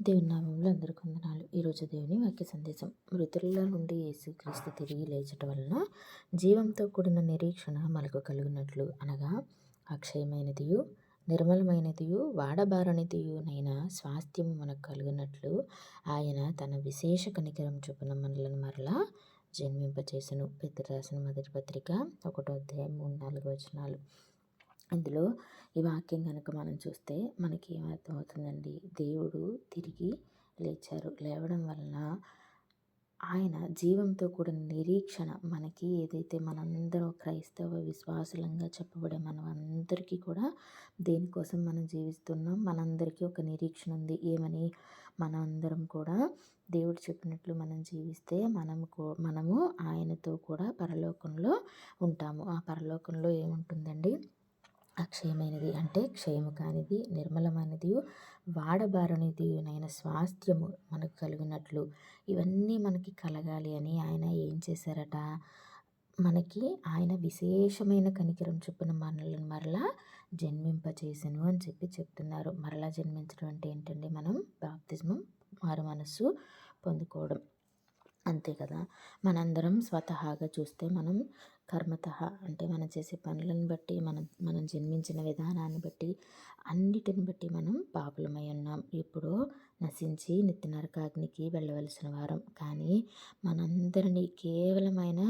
దేవుని నామంలో అందరికీ వందనాలు. ఈరోజు దేవుని వాక్య సందేశం. మృతుల నుండి యేసుక్రీస్తు తిరిగి లేచట వలన జీవంతో కూడిన నిరీక్షణ మనకు కలిగినట్లు అనగా అక్షయమైనదియు నిర్మలమైనదియు వాడబారనిదియునైన స్వాస్థ్యము మనకు కలిగినట్లు ఆయన తన విశేష కనికరం చొప్పున మనలను మరలా జన్మింపచేసను. పెద్ద రాసిన మొదటి పత్రిక ఒకటో అధ్యాయం మూడు నాలుగు వచనాలు. ఇందులో ఈ వాక్యం కనుక మనం చూస్తే మనకి ఏమర్థమవుతుందండి? దేవుడు తిరిగి లేచారు. లేవడం వలన ఆయన జీవంతో కూడిన నిరీక్షణ మనకి ఏదైతే మనందరూ క్రైస్తవ విశ్వాసులంగా చెప్పబడే మనం అందరికీ కూడా దేనికోసం మనం జీవిస్తున్నాం? మనందరికీ ఒక నిరీక్షణ ఉంది. ఏమని? మనందరం కూడా దేవుడు చెప్పినట్లు మనం జీవిస్తే మనము మనము ఆయనతో కూడా పరలోకంలో ఉంటాము. ఆ పరలోకంలో ఏముంటుందండి? అక్షయమైనది అంటే క్షయము కానిది నిర్మలమైనది వాడబారనిదినైన స్వాస్థ్యము మనకు కలిగినట్లు. ఇవన్నీ మనకి కలగాలి అని ఆయన ఏం చేశారట? మనకి ఆయన విశేషమైన కనికరం చొప్పున మనల్ని మరలా జన్మింపచేసను అని చెప్పి చెప్తున్నారు. మరలా జన్మించడం అంటే ఏంటండి మనం బాప్తిజమం మారు మనస్సు పొందుకోవడం. అంతే కదా. మనందరం స్వతహాగా చూస్తే మనం కర్మత అంటే మనం చేసే పనులను బట్టి మనం మనం జన్మించిన విధానాన్ని బట్టి అన్నిటిని బట్టి మనం పాపులమై ఉన్నాం. ఎప్పుడో నశించి నిత్య నరకాగ్నికి వెళ్ళవలసిన వారం. కానీ మనందరినీ కేవలమైన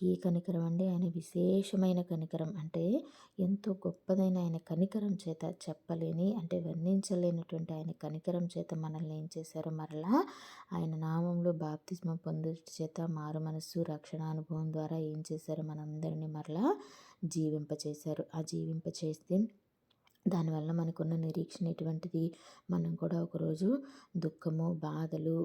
ఈ కనికరం అండి? ఆయన విశేషమైన కనికరం. అంటే ఎంతో గొప్పదైన ఆయన కనికరం చేత చెప్పలేని అంటే వర్ణించలేనటువంటి ఆయన కనికరం చేత మనల్ని ఏం చేశారో మరలా ఆయన నామంలో బాప్తిస్మం పొందు చేత మారు మనస్సు రక్షణ అనుభవం ద్వారా ఏం చేశారో మనందరినీ మరలా జీవింపచేశారు ఆ జీవింపచేస్తే దానివల్ల మనకున్న నిరీక్షణ ఎటువంటిది? మనం కూడా ఒకరోజు దుఃఖము బాధలు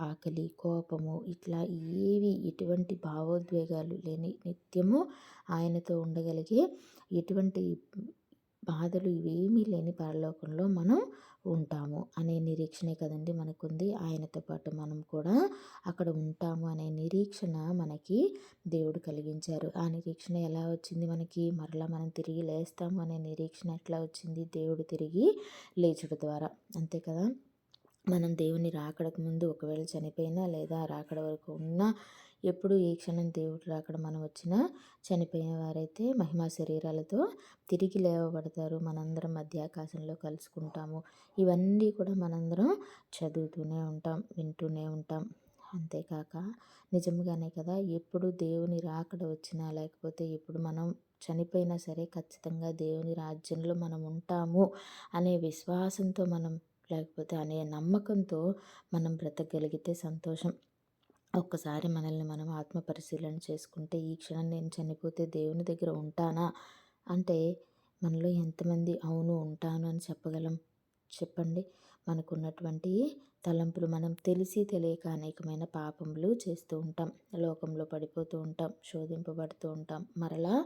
ఆకలి కోపము ఇట్లా ఏవి ఎటువంటి భావోద్వేగాలు లేని నిత్యము ఆయనతో ఉండగలిగే ఎటువంటి బాధలు ఇవేమీ లేని పరలోకంలో మనం ఉంటాము అనే నిరీక్షణే కదండి మనకుంది. ఆయనతో పాటు మనం కూడా అక్కడ ఉంటాము అనే నిరీక్షణ మనకి దేవుడు కలిగించారు. ఆ నిరీక్షణ ఎలా వచ్చింది మనకి? మరలా మనం తిరిగి లేస్తాము అనే నిరీక్షణ ఎట్లా వచ్చింది? దేవుడు తిరిగి లేచుడు ద్వారా. అంతే కదా? మనం దేవుని రాకడకు ముందు ఒకవేళ చనిపోయినా లేదా రాకడ వరకు ఉన్నా ఎప్పుడు ఏ క్షణం దేవుడు రాకడ మనం వచ్చినా చనిపోయిన వారైతే మహిమా శరీరాలతో తిరిగి లేవబడతారు. మనందరం మధ్యాకాశంలో కలుసుకుంటాము. ఇవన్నీ కూడా మనందరం చదువుతూనే ఉంటాం వింటూనే ఉంటాం. అంతేకాక నిజంగానే కదా ఎప్పుడు దేవుని రాకడ వచ్చినా లేకపోతే ఎప్పుడు మనం చనిపోయినా సరే ఖచ్చితంగా దేవుని రాజ్యంలో మనం ఉంటాము అనే విశ్వాసంతో మనం లేకపోతే అనే నమ్మకంతో మనం బ్రతకగలిగితే సంతోషం. ఒక్కసారి మనల్ని మనం ఆత్మ పరిశీలన చేసుకుంటే ఈ క్షణం నేను చనిపోతే దేవుని దగ్గర ఉంటానా? అంటే మనలో ఎంతమంది అవును ఉంటాను అని చెప్పగలం? చెప్పండి. మనకున్నటువంటి తలంపులు మనం తెలిసి తెలియక అనేకమైన పాపములు చేస్తూ ఉంటాం. లోకంలో పడిపోతూ ఉంటాం శోధింపబడుతూ ఉంటాం. మరలా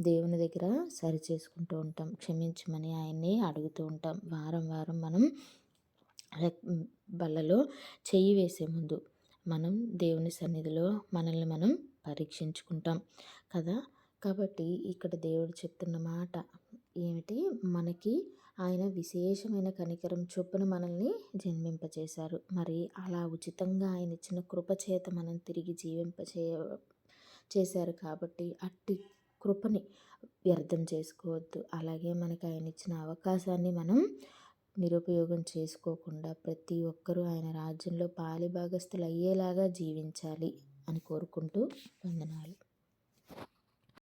దేవుని దగ్గర సరి చేసుకుంటూ ఉంటాం. క్షమించమని ఆయన్ని అడుగుతూ ఉంటాం. వారం వారం మనం బల్లలో చెయ్యి వేసే ముందు మనం దేవుని సన్నిధిలో మనల్ని మనం పరీక్షించుకుంటాం కదా? కాబట్టి ఇక్కడ దేవుడు చెప్తున్న మాట ఏమిటి? మనకి ఆయన విశేషమైన కనికరం చొప్పున మనల్ని జన్మింపచేశారు. మరి అలా ఉచితంగా ఆయన ఇచ్చిన కృపచేత మనం తిరిగి జీవింపచే చేశారు కాబట్టి అట్టి కృపని వ్యర్థం చేసుకోవద్దు. అలాగే మనకి ఆయన ఇచ్చిన అవకాశాన్ని మనం నిరుపయోగం చేసుకోకుండా ప్రతి ఒక్కరూ ఆయన రాజ్యంలో పాలిభాగస్తులు అయ్యేలాగా జీవించాలి అని కోరుకుంటూ వందనాలు.